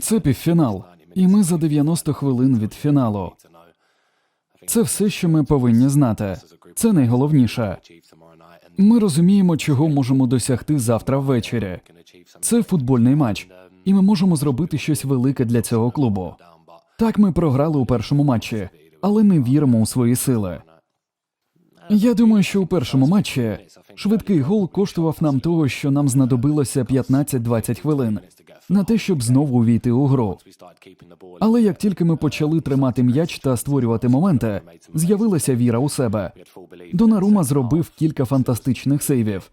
Це півфінал, і ми за 90 хвилин від фіналу. Це все, що ми повинні знати. Це найголовніше. Ми розуміємо, чого можемо досягти завтра ввечері. Це футбольний матч, і ми можемо зробити щось велике для цього клубу. Так, ми програли у першому матчі, але ми віримо у свої сили. Я думаю, що у першому матчі швидкий гол коштував нам того, що нам знадобилося 15-20 хвилин на те, щоб знову увійти у гру. Але як тільки ми почали тримати м'яч та створювати моменти, з'явилася віра у себе. Донарума зробив кілька фантастичних сейвів.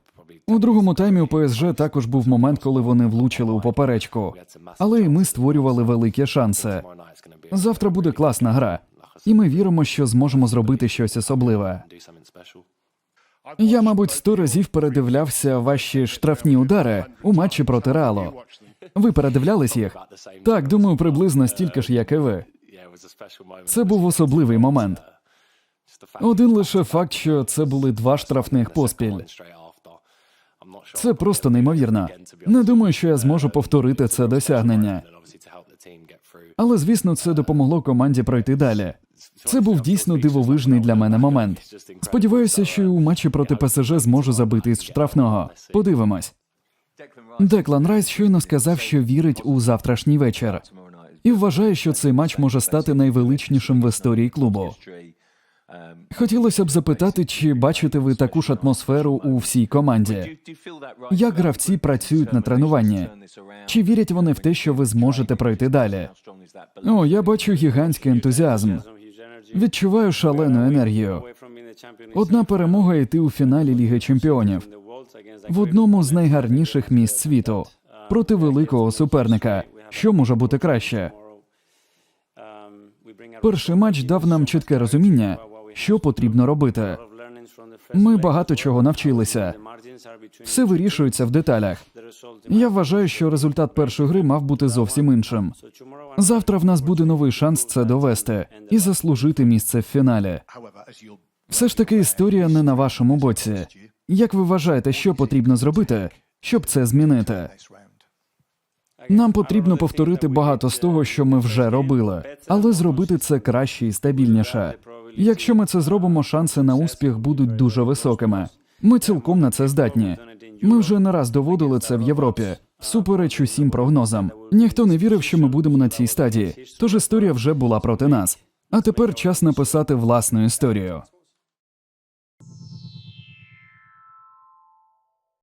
У другому таймі у ПСЖ також був момент, коли вони влучили у поперечку, але і ми створювали великі шанси. Завтра буде класна гра, і ми віримо, що зможемо зробити щось особливе. Я, мабуть, сто разів передивлявся ваші штрафні удари у матчі проти Реалу. Ви передивлялись їх? Так, думаю, приблизно стільки ж, як і ви. Це був особливий момент. Один лише факт, що це були два штрафних поспіль. Це просто неймовірно. Не думаю, що я зможу повторити це досягнення. Але звісно, це допомогло команді пройти далі. Це був дійсно дивовижний для мене момент. Сподіваюся, що у матчі проти ПСЖ зможу забити з штрафного. Подивимось. Деклан Райс щойно сказав, що вірить у завтрашній вечір, і вважає, що цей матч може стати найвеличнішим в історії клубу. Хотілося б запитати, чи бачите ви таку ж атмосферу у всій команді? Як гравці працюють на тренуванні? Чи вірять вони в те, що ви зможете пройти далі? О, я бачу гігантський ентузіазм. Відчуваю шалену енергію. Одна перемога йти у фіналі Ліги Чемпіонів в одному з найгарніших міст світу проти великого суперника. Що може бути краще? Перший матч дав нам чітке розуміння, що потрібно робити. Ми багато чого навчилися. Все вирішується в деталях. Я вважаю, що результат першої гри мав бути зовсім іншим. Завтра в нас буде новий шанс це довести і заслужити місце в фіналі. Все ж таки історія не на вашому боці. Як ви вважаєте, що потрібно зробити, щоб це змінити? Нам потрібно повторити багато з того, що ми вже робили, але зробити це краще і стабільніше. Якщо ми це зробимо, шанси на успіх будуть дуже високими. Ми цілком на це здатні. Ми вже не раз доводили це в Європі. Супереч усім прогнозам. Ніхто не вірив, що ми будемо на цій стадії. Тож історія вже була проти нас. А тепер час написати власну історію.